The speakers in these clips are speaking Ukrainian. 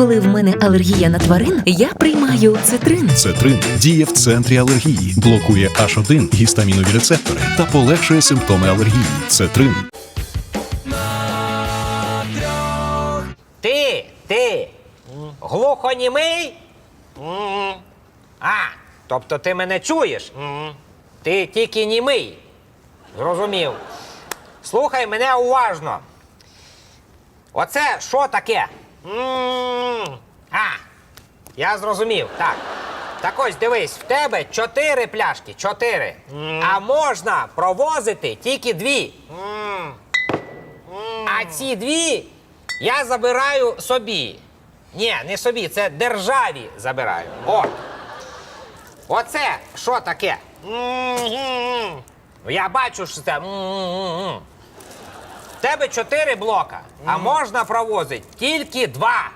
Коли в мене алергія на тварин, я приймаю цитрин. Цетрин діє в центрі алергії, блокує H1 гістамінові рецептори та полегшує симптоми алергії. Цетрин. Ти, ти, глухонімий? А, тобто ти мене чуєш? Ти тільки німий. Зрозумів. Слухай мене уважно. Оце що таке? А, я зрозумів, так. Так ось дивись, в тебе чотири пляшки, чотири. А можна провозити тільки дві. А ці дві я забираю собі. Ні, не собі, це державі забираю. От. Оце що таке? М-м-м. Я бачу, що це. В тебе чотири блока, а можна провозити тільки два.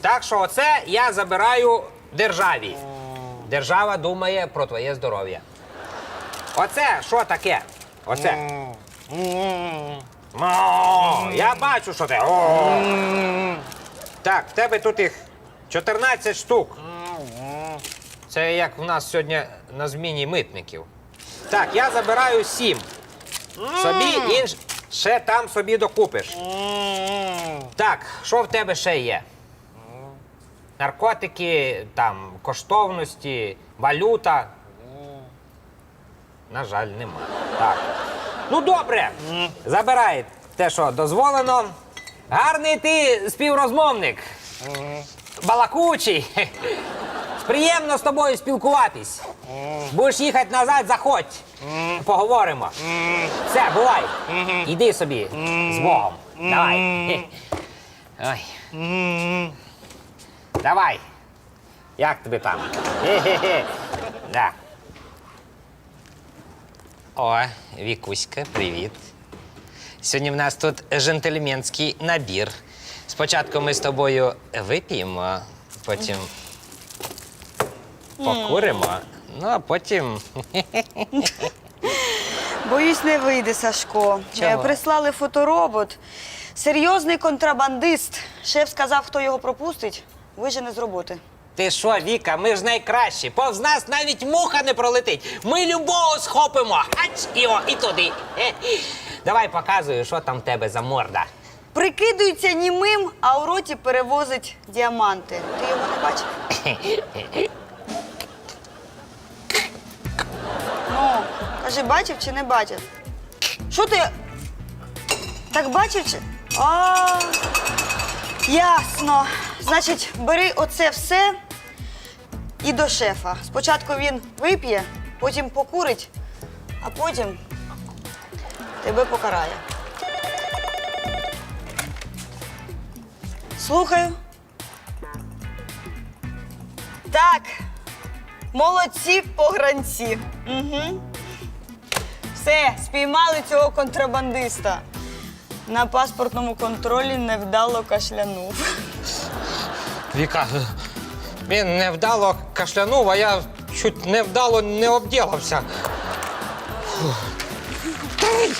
Так що оце я забираю державі. Держава думає про твоє здоров'я. Оце що таке? Оце. Я бачу, що. О. Так, в тебе тут їх 14 штук. Це як в нас сьогодні на зміні митників. Так, я забираю 7. Собі інш... ще там собі докупиш. Так, що в тебе ще є? Наркотики, там, коштовності, валюта. На жаль, нема. Так. Ну добре. Забирай те, що дозволено. Гарний ти співрозмовник. Балакучий. Приємно з тобою спілкуватись. Будеш їхати назад, заходь. Поговоримо. Все, бувай. Іди собі з Богом. Давай. Ой. Давай. Як тобі там? Да. О, Вікуська, привіт. Сьогодні в нас тут джентльменський набір. Спочатку ми з тобою вип'ємо, потім покуримо, ну а потім. Боюсь, не вийде, Сашко. Чого? Е, Прислали фоторобот. Серйозний контрабандист. Шеф сказав, хто його пропустить, вижене з роботи. Ти що, Віка, ми ж найкращі. Повз нас навіть муха не пролетить. Ми любого схопимо. Ач, і о, і туди. Е. Давай показую, що там в тебе за морда. Прикидується німим, а у роті перевозить діаманти. Ти його не бачив? кажи, бачив чи не бачив? Що ти? Так бачив чи? А, ясно. Значить, бери оце все і до шефа. Спочатку він вип'є, потім покурить, а потім тебе покарає. Слухаю. Так. Молодці погранці. Угу. Все, спіймали цього контрабандиста. На паспортному контролі невдало кашлянув. Віка, він невдало кашлянув, а я чуть невдало не обділився.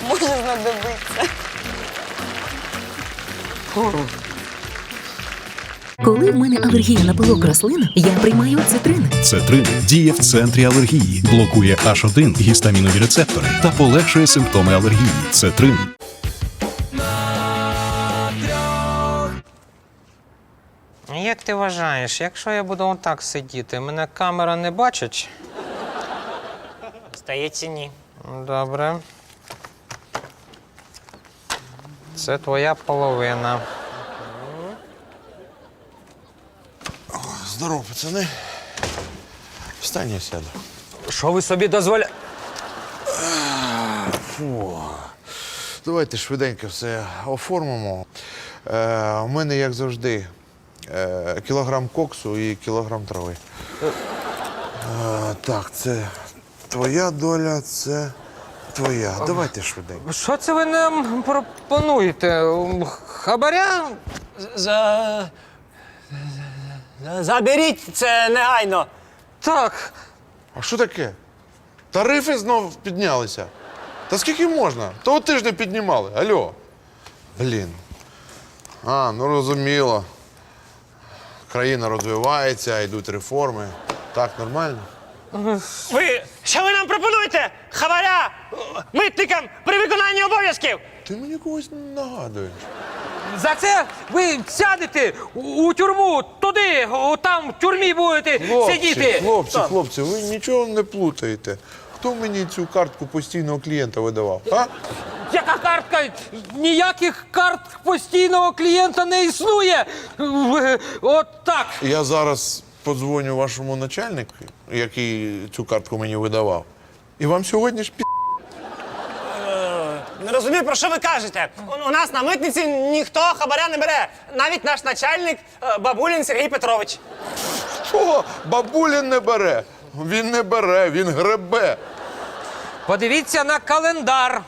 Може знадобиться. Коли в мене алергія на пилок рослин, я приймаю цитрин. Цетрин діє в центрі алергії, блокує H1 гістамінові рецептори та полегшує симптоми алергії. Цетрин. Як ти вважаєш, якщо я буду отак сидіти, мене камера не бачить? Здається, ні. Добре. Це твоя половина. Здорово, пацани. Встань, я сяду. Що ви собі дозволяєте? Давайте швиденько все оформимо. Е, у мене, як завжди, е, кілограм коксу і кілограм трави. Е, так, це твоя доля, це твоя. Давайте швиденько. Що це ви нам пропонуєте? Хабаря? За... за- Заберіть це негайно. Так. А що таке? Тарифи знов піднялися. Та скільки можна? Того тижня піднімали. Алло. Блін. А, ну розуміло. країна розвивається, йдуть реформи. Так, нормально? Ви що ви нам пропонуєте? Хабаря митникам при виконанні обов'язків. Ти мені когось нагадуєш. За це ви сядете у, у тюрму туди, о, там в тюрмі будете сидіти. хлопці, хлопці, ви нічого не плутаєте. Хто мені цю картку постійного клієнта видавав? А? Яка картка? Ніяких карт постійного клієнта не існує. От так. Я зараз подзвоню вашому начальнику, який цю картку мені видавав. І вам сьогодні ж пі... Не розумію, про що ви кажете. У, у нас на митниці ніхто хабаря не бере. Навіть наш начальник е, бабулін Сергій Петрович. Що? Бабулін не бере. Він не бере, він гребе. Подивіться на календар.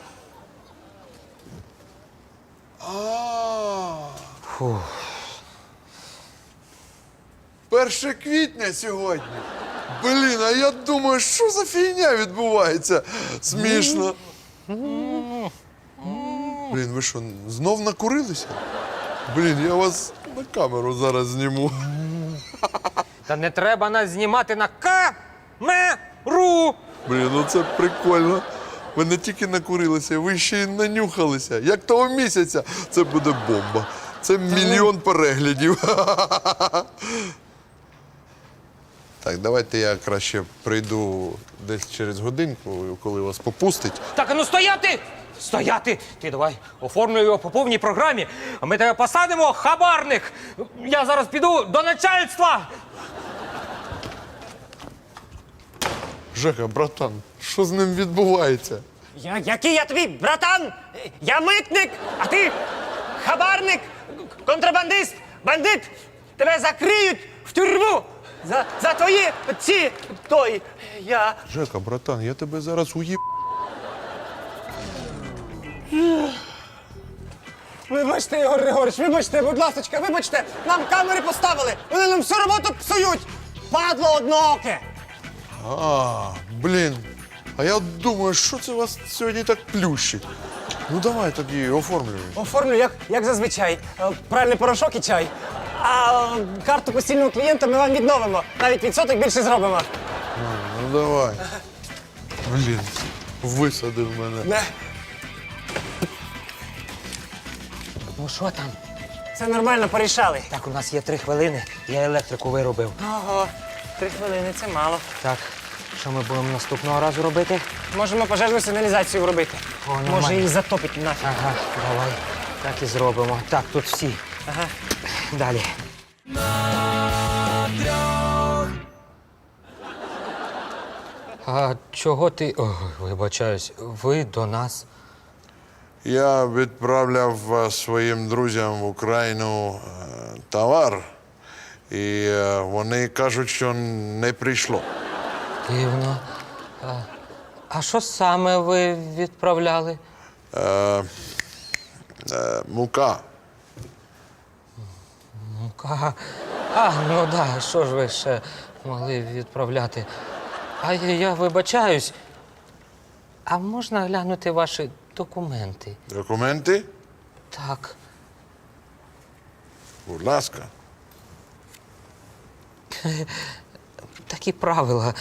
Перше квітня сьогодні. Блін, а я думаю, що за фігня відбувається? Смішно. Блін, ви що, знов накурилися? Блін, я вас на камеру зараз зніму. Та не треба нас знімати на камеру. Блін, ну це прикольно. Ви не тільки накурилися, ви ще й нанюхалися. Як того місяця, це буде бомба. Це мільйон переглядів. Так, давайте я краще прийду десь через годинку, коли вас попустить. Так, а ну стояти! Стояти! Ти давай оформлюй його по повній програмі, а ми тебе посадимо, хабарник! Я зараз піду до начальства! Жека, братан, що з ним відбувається? Я, який я тобі, братан? Я митник, а ти хабарник, контрабандист, бандит. Тебе закриють в тюрму за, за твої ці той. Я. Жека, братан, я тебе зараз уїб. Вибачте, Ігор Григорович, вибачте, будь ласка, вибачте, нам камери поставили. Вони нам всю роботу псують. Падло однооке. А, блін. А я думаю, що це вас сьогодні так плющить? Ну давай тоді оформлюй. Оформлю, як, як зазвичай. Е, Пральний порошок і чай. А е, карту постійного клієнта ми вам відновимо. Навіть відсоток більше зробимо. Ну давай. Блін, висадив мене. Не, Ну що там? це нормально порішали. Так, у нас є три хвилини, я електрику виробив. Ого, три хвилини це мало. Так, що ми будемо наступного разу робити? Можемо пожежну сигналізацію вробити. О, нормально. Може, її затопить нафіг. Ага, давай. Так і зробимо. Так, тут всі. Ага. Далі. А чого ти. Ой, вибачаюсь, ви до нас. Я відправляв е, своїм друзям в Україну е, товар, і е, вони кажуть, що не прийшло. Дивно. А, а що саме ви відправляли? Е, е, мука. Мука. А, ну да, що ж ви ще могли відправляти? А я, я вибачаюсь. А можна глянути ваші документи? Документи? Так. Будь ласка. Такі правила.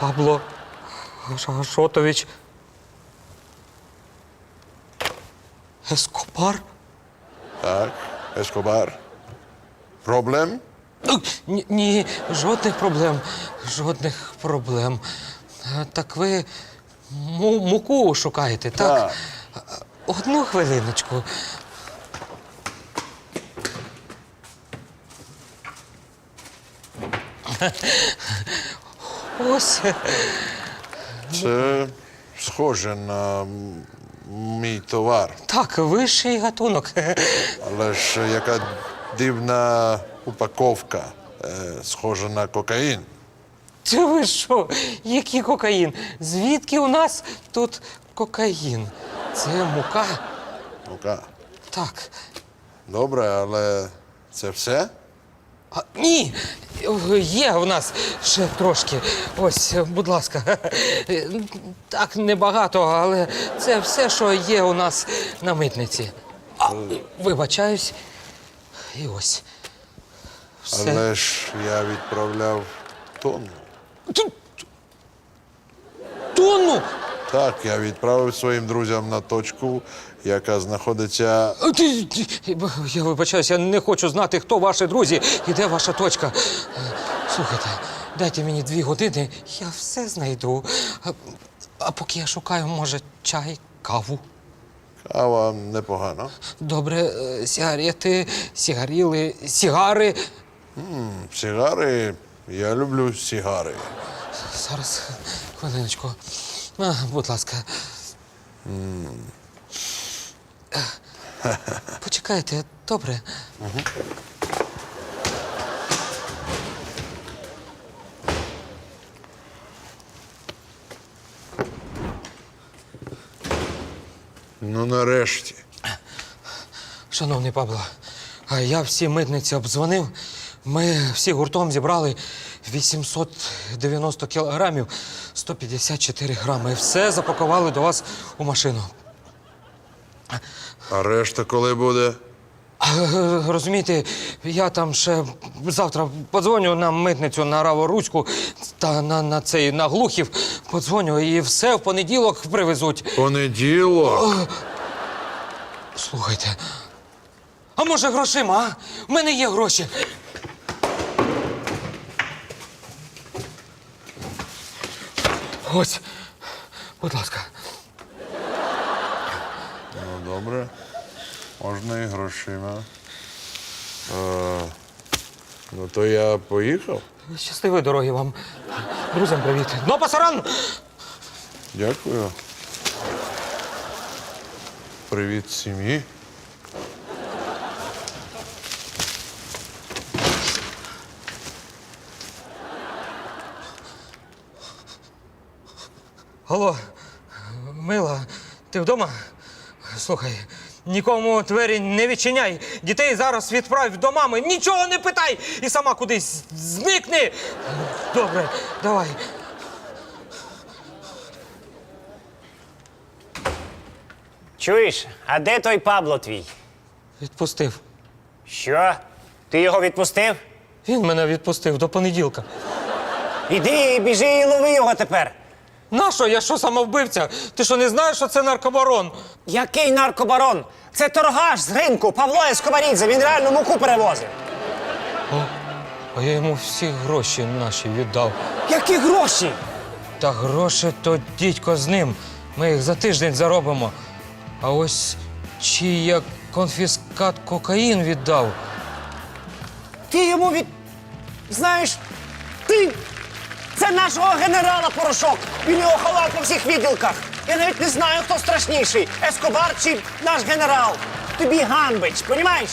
Пабло Гашотович. Ескопар? Так, Ескобар. Проблем? Ні, ні, жодних проблем. Жодних проблем. А, Так ви му- муку шукаєте, так? Так. Одну хвилиночку. Ось. Це схоже на м- мій товар. Так, вищий гатунок. Але ж яка дивна упаковка. Е, схожа на кокаїн. Це ви що? Який кокаїн? Звідки у нас тут кокаїн? Це мука. Мука. Так. Добре, але це все? А, ні, є в нас ще трошки. Ось, будь ласка. Так, небагато, але це все, що є у нас на митниці. А, Вибачаюсь. І ось. Все. Але ж я відправляв тонну. Тонну! Так, я відправив своїм друзям на точку, яка знаходиться. А Ти, ти- я вибачаюсь, я не хочу знати, хто ваші друзі і де ваша точка. Е, Слухайте, дайте мені дві години, я все знайду. А, а поки я шукаю, може, чай, каву. Кава непогано. Добре, е, сигарети, сигаріли, сігари. Сігари. Я люблю сігари. Зараз, хвилиночку. А, будь ласка. Почекайте, добре. Ну, нарешті. Шановний Павло, а я всі митниці обдзвонив. Ми всі гуртом зібрали 890 кілограмів 154 грами. Все запакували до вас у машину. А решта коли буде? Е, Розумієте, я там ще завтра подзвоню на митницю на Раворуцьку та на, на цей на глухів подзвоню і все в понеділок привезуть. Понеділок. Слухайте. А може грошима, а? В мене є гроші. Ось, будь ласка. Ну, добре. Можна і грошима. Е, ну, то я поїхав. Щасливої дороги вам. Друзям привіт. Ну, пасаран! Дякую. Привіт сім'ї. Алло, мила, ти вдома? Слухай, нікому двері не відчиняй. Дітей зараз відправ до мами. Нічого не питай! І сама кудись зникни. Добре, давай. Чуєш, а де той Пабло твій? Відпустив. Що? Ти його відпустив? Він мене відпустив до понеділка. Іди, біжи і лови його тепер. Нащо? Я що самовбивця? Ти що не знаєш, що це наркобарон? Який наркобарон? Це торгаш з ринку Павло Ескобарідзе. Він реально муку перевозив. А я йому всі гроші наші віддав. Які гроші? Та гроші то дідько з ним. Ми їх за тиждень заробимо. А ось чи я конфіскат кокаїн віддав? Ти йому від. Знаєш, ти. Це нашого генерала Порошок. Він його ховав по всіх відділках. Я навіть не знаю, хто страшніший Ескобар чи наш генерал. Тобі ганбич, понімаєш?